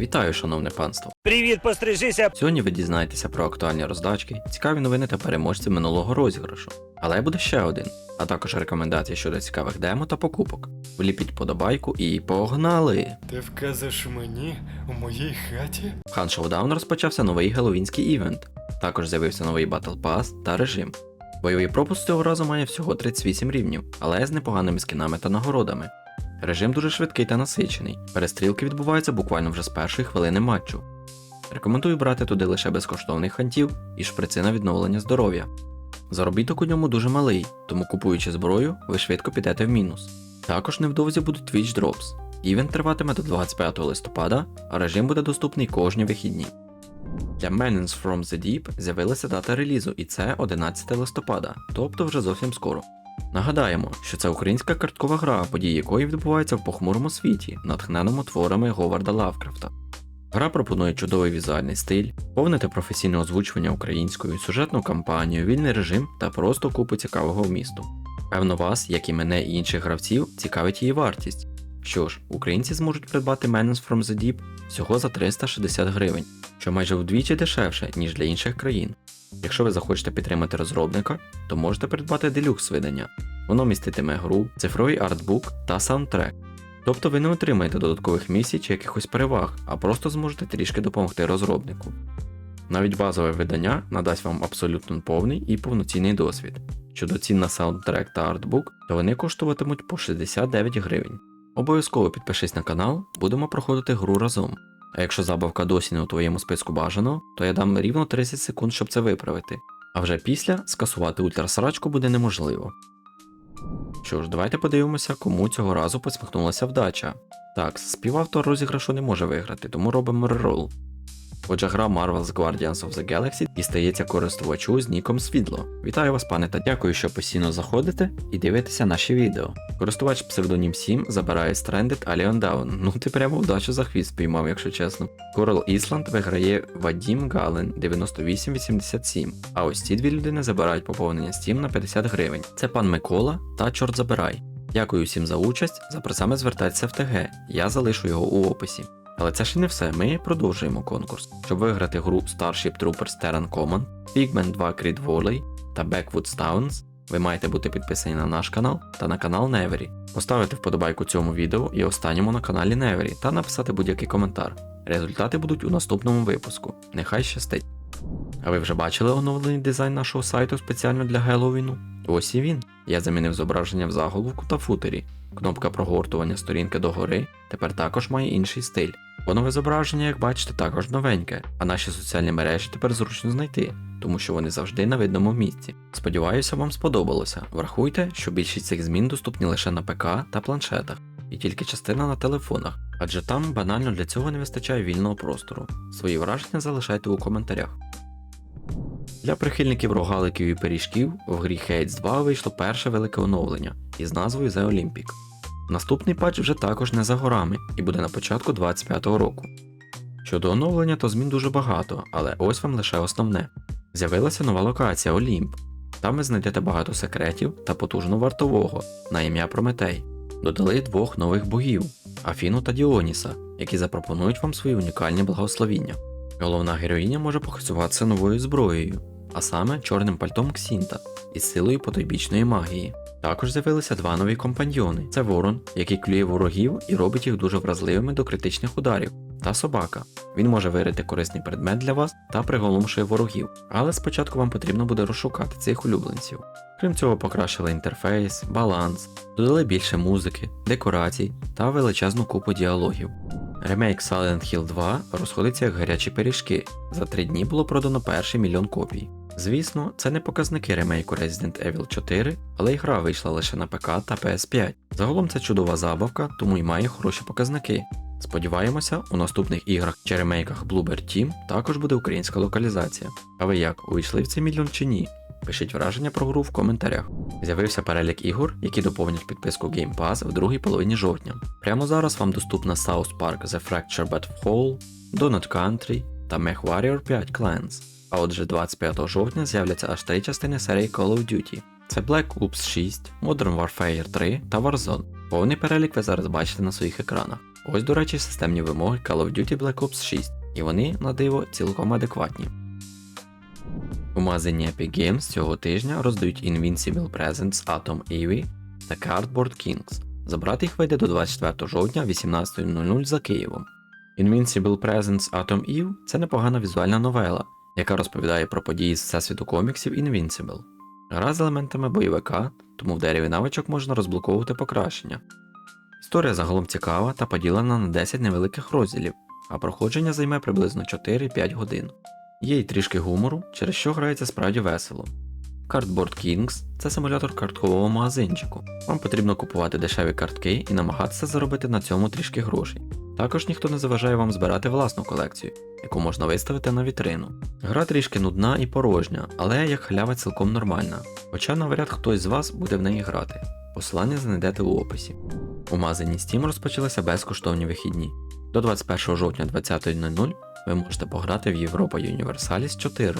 Вітаю, шановне панство! Привіт, пострижися. Сьогодні ви дізнаєтеся про актуальні роздачки, цікаві новини та переможців минулого розіграшу. Але буде ще один, а також рекомендації щодо цікавих демо та покупок. Вліпіть подобайку і погнали! Ти вказуєш мені у моїй хаті? В Хан Showdown розпочався новий геловінський івент. Також з'явився новий Battle Pass та режим. Бойовий пропуск цього разу має всього 38 рівнів, але з непоганими скінами та нагородами. Режим дуже швидкий та насичений. Перестрілки відбуваються буквально вже з першої хвилини матчу. Рекомендую брати туди лише безкоштовних хантів і шприци на відновлення здоров'я. Заробіток у ньому дуже малий, тому купуючи зброю, ви швидко підете в мінус. Також невдовзі будуть Twitch Drops. Івент триватиме до 25 листопада, а режим буде доступний кожні вихідні. Для Menins from the Deep з'явилася дата релізу, і це 11 листопада, тобто вже зовсім скоро. Нагадаємо, що це українська карткова гра, події якої відбуваються в похмурому світі, натхненому творами Говарда Лавкрафта. Гра пропонує чудовий візуальний стиль, повне та професійне озвучування українською, сюжетну кампанію, вільний режим та просто купу цікавого вмісту. Певно, вас, як і мене і інших гравців, цікавить її вартість. Що ж, українці зможуть придбати Men's from the Deep всього за 360 гривень, що майже вдвічі дешевше, ніж для інших країн. Якщо ви захочете підтримати розробника, то можете придбати делюкс видання. Воно міститиме гру, цифровий артбук та саундтрек. Тобто ви не отримаєте додаткових місій чи якихось переваг, а просто зможете трішки допомогти розробнику. Навіть базове видання надасть вам абсолютно повний і повноцінний досвід. Щодо цін на саундтрек та артбук, то вони коштуватимуть по 69 гривень. Обов'язково підпишись на канал, будемо проходити гру разом. А якщо забавка досі не у твоєму списку бажано, то я дам рівно 30 секунд, щоб це виправити. А вже після скасувати ультрасрачку буде неможливо. Що ж, давайте подивимося, кому цього разу посміхнулася вдача. Так, співавтор розіграшу не може виграти, тому робимо рерол. Отже, гра Marvel's Guardians of the Galaxy дістається користувачу з ніком Світло. Вітаю вас, пане, та дякую, що постійно заходите і дивитеся наші відео. Користувач псевдонім 7 забирає Stranded Alien Down. Ну ти прямо вдачу за хвіст спіймав, якщо чесно. Coral Island виграє Вадім Гален 9887. А ось ці дві людини забирають поповнення Steam на 50 гривень. Це пан Микола та Чорт Забирай. Дякую всім за участь. За просами звертайтеся в ТГ. Я залишу його у описі. Але це ще не все, ми продовжуємо конкурс. Щоб виграти гру Starship Troopers Terran Command, Pigman 2 Creed Volley та Backwoods Towns, ви маєте бути підписані на наш канал та на канал Невері, поставити вподобайку цьому відео і останньому на каналі Невері та написати будь-який коментар. Результати будуть у наступному випуску. Нехай щастить. А ви вже бачили оновлений дизайн нашого сайту спеціально для Геловіну? Ось і він. Я замінив зображення в заголовку та футері. Кнопка прогортування сторінки догори тепер також має інший стиль. Вонове зображення, як бачите, також новеньке, а наші соціальні мережі тепер зручно знайти, тому що вони завжди на видному місці. Сподіваюся, вам сподобалося. Врахуйте, що більшість цих змін доступні лише на ПК та планшетах, і тільки частина на телефонах, адже там банально для цього не вистачає вільного простору. Свої враження залишайте у коментарях. Для прихильників рогаликів і пиріжків в грі Hades 2 вийшло перше велике оновлення із назвою The Olympic. Наступний патч вже також не за горами і буде на початку 25-го року. Щодо оновлення, то змін дуже багато, але ось вам лише основне. З'явилася нова локація Олімп. Там ви знайдете багато секретів та потужно вартового на ім'я Прометей. Додали двох нових богів Афіну та Діоніса, які запропонують вам свої унікальні благословіння. Головна героїня може похизуватися новою зброєю, а саме чорним пальтом Ксінта із силою потойбічної магії. Також з'явилися два нові компаньйони: це ворон, який клює ворогів і робить їх дуже вразливими до критичних ударів, та собака. Він може вирити корисний предмет для вас та приголомшує ворогів, але спочатку вам потрібно буде розшукати цих улюбленців. Крім цього, покращили інтерфейс, баланс, додали більше музики, декорацій та величезну купу діалогів. Ремейк Silent Hill 2 розходиться як гарячі пиріжки. За три дні було продано перший мільйон копій. Звісно, це не показники ремейку Resident Evil 4, але й гра вийшла лише на ПК та PS5. Загалом це чудова забавка, тому й має хороші показники. Сподіваємося, у наступних іграх чи ремейках Bluebird Team також буде українська локалізація. А ви як, увійшли в цей мільйон чи ні? Пишіть враження про гру в коментарях. З'явився перелік ігор, які доповнять підписку Game Pass в другій половині жовтня. Прямо зараз вам доступна South Park The Fracture But Whole, Donut Country та MechWarrior 5 Clans. А отже, 25 жовтня з'являться аж три частини серії Call of Duty. Це Black Ops 6, Modern Warfare 3 та Warzone. Повний перелік ви зараз бачите на своїх екранах. Ось, до речі, системні вимоги Call of Duty Black Ops 6, і вони, на диво, цілком адекватні. У магазині Epic Games цього тижня роздають Invincible Presents Atom Eevee та Cardboard Kings. Забрати їх вийде до 24 жовтня 18.00 за Києвом. Invincible Presents Atom Eve це непогана візуальна новела, яка розповідає про події з всесвіту коміксів Invincible. Гра з елементами бойовика, тому в дереві навичок можна розблоковувати покращення. Історія загалом цікава та поділена на 10 невеликих розділів, а проходження займе приблизно 4-5 годин. Є й трішки гумору, через що грається справді весело. Cardboard Kings це симулятор карткового магазинчику. Вам потрібно купувати дешеві картки і намагатися заробити на цьому трішки грошей. Також ніхто не заважає вам збирати власну колекцію, яку можна виставити на вітрину. Гра трішки нудна і порожня, але як халява цілком нормальна, хоча навряд хтось з вас буде в неї грати. Посилання знайдете у описі. У магазині Steam розпочалися безкоштовні вихідні. До 21 жовтня 20.00 ви можете пограти в Європа Universalis 4.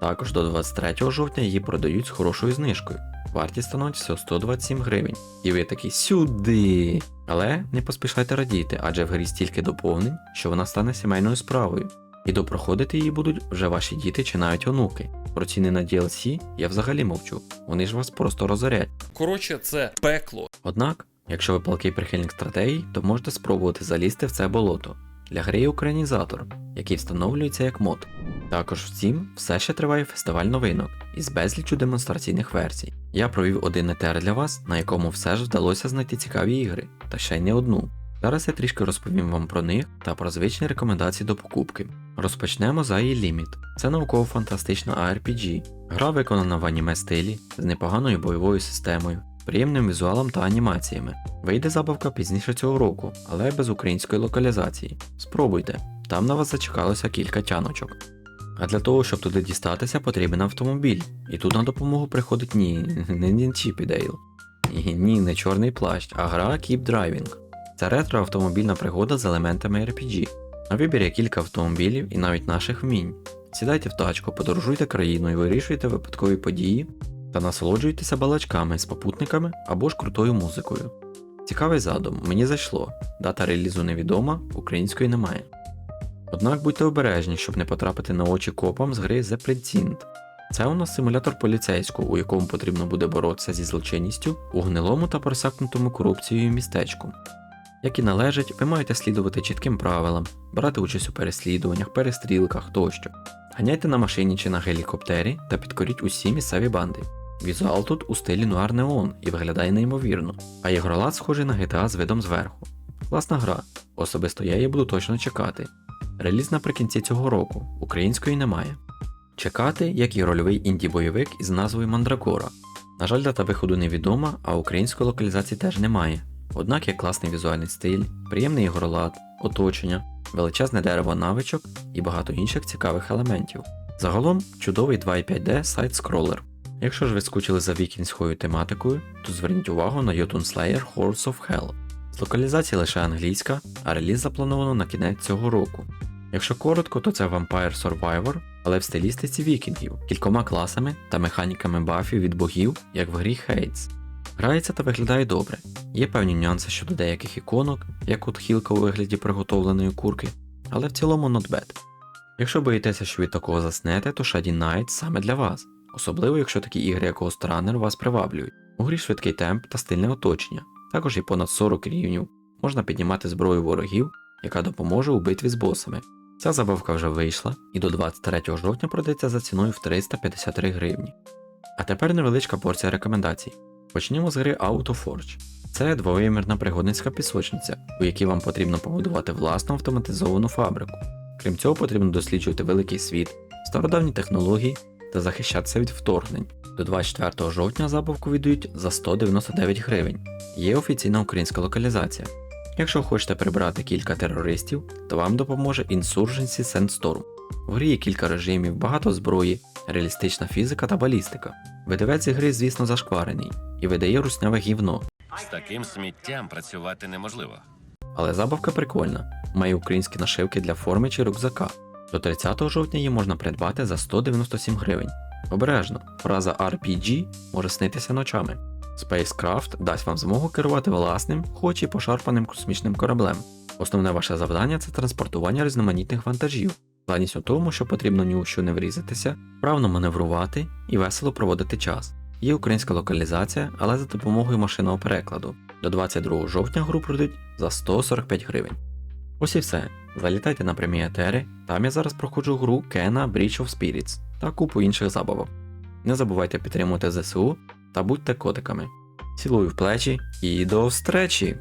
Також до 23 жовтня її продають з хорошою знижкою. Вартість становить всього 127 гривень. І ви такі сюди. Але не поспішайте радіти, адже в грі стільки доповнень, що вона стане сімейною справою. І допроходити її будуть вже ваші діти чи навіть онуки. Про ціни на DLC я взагалі мовчу, вони ж вас просто розорять. Коротше, це пекло. Однак, якщо ви палкий прихильник стратегій, то можете спробувати залізти в це болото. Для гри є українізатор, який встановлюється як мод. Також в Steam все ще триває фестиваль новинок із безліччю демонстраційних версій. Я провів один етер для вас, на якому все ж вдалося знайти цікаві ігри, та ще й не одну. Зараз я трішки розповім вам про них та про звичні рекомендації до покупки. Розпочнемо за її ліміт. Це науково-фантастична ARPG. Гра виконана в аніме стилі з непоганою бойовою системою, приємним візуалом та анімаціями. Вийде забавка пізніше цього року, але без української локалізації. Спробуйте, там на вас зачекалося кілька тяночок. А для того, щоб туди дістатися, потрібен автомобіль. І тут на допомогу приходить ні, не Нінчіпі Дейл. Ні, не чорний плащ, а гра Keep Driving. Це ретро автомобільна пригода з елементами RPG. На вибір кілька автомобілів і навіть наших вмінь. Сідайте в тачку, подорожуйте країною, вирішуйте випадкові події та насолоджуйтеся балачками з попутниками або ж крутою музикою. Цікавий задум, мені зайшло. Дата релізу невідома, української немає. Однак будьте обережні, щоб не потрапити на очі копам з гри The Precinct. Це у нас симулятор поліцейського, у якому потрібно буде боротися зі злочинністю у гнилому та просякнутому корупцією містечку. Як і належить, ви маєте слідувати чітким правилам, брати участь у переслідуваннях, перестрілках тощо. Ганяйте на машині чи на гелікоптері та підкоріть усі місцеві банди. Візуал тут у стилі нуар неон і виглядає неймовірно, а ігролад схожий на GTA з видом зверху. Класна гра, особисто я її буду точно чекати. Реліз наприкінці цього року, української немає. Чекати, як і рольовий інді-бойовик із назвою Мандракора. На жаль, дата виходу невідома, а української локалізації теж немає. Однак є класний візуальний стиль, приємний ігролад, оточення, величезне дерево навичок і багато інших цікавих елементів. Загалом чудовий 2.5D сайт-скролер. Якщо ж ви скучили за вікінською тематикою, то зверніть увагу на Jotun Slayer Hordes of Hell. З локалізації лише англійська, а реліз заплановано на кінець цього року. Якщо коротко, то це Vampire Survivor, але в стилістиці вікінгів, кількома класами та механіками бафів від богів, як в грі Hades. Грається та виглядає добре. Є певні нюанси щодо деяких іконок, як от хілка у вигляді приготовленої курки, але в цілому not bad. Якщо боїтеся, що від такого заснете, то Shady Knight саме для вас, особливо якщо такі ігри, як Ghost Runner вас приваблюють. У грі швидкий темп та стильне оточення, також є понад 40 рівнів, можна піднімати зброю ворогів, яка допоможе у битві з босами. Ця забавка вже вийшла і до 23 жовтня продається за ціною в 353 гривні. А тепер невеличка порція рекомендацій. Почнімо з гри AutoForge. Це двовимірна пригодницька пісочниця, у якій вам потрібно побудувати власну автоматизовану фабрику. Крім цього, потрібно досліджувати великий світ, стародавні технології та захищатися від вторгнень. До 24 жовтня забавку віддають за 199 гривень. Є офіційна українська локалізація. Якщо хочете прибрати кілька терористів, то вам допоможе Insurgency Sandstorm. В грі є кілька режимів, багато зброї, реалістична фізика та балістика. Видавець гри, звісно, зашкварений і видає русняве гівно, З таким сміттям працювати неможливо. але забавка прикольна, має українські нашивки для форми чи рюкзака. До 30 жовтня її можна придбати за 197 гривень. Обережно, фраза RPG може снитися ночами. Spacecraft дасть вам змогу керувати власним, хоч і пошарпаним космічним кораблем. Основне ваше завдання це транспортування різноманітних вантажів. Складність у тому, що потрібно ні у що не врізатися, вправно маневрувати і весело проводити час. Є українська локалізація, але за допомогою машинного перекладу. До 22 жовтня гру пройдуть за 145 гривень. Ось і все. Залітайте на прямі етери, там я зараз проходжу гру Kena Breach of Spirits та купу інших забавок. Не забувайте підтримувати ЗСУ та будьте котиками. Цілую в плечі і до встречі!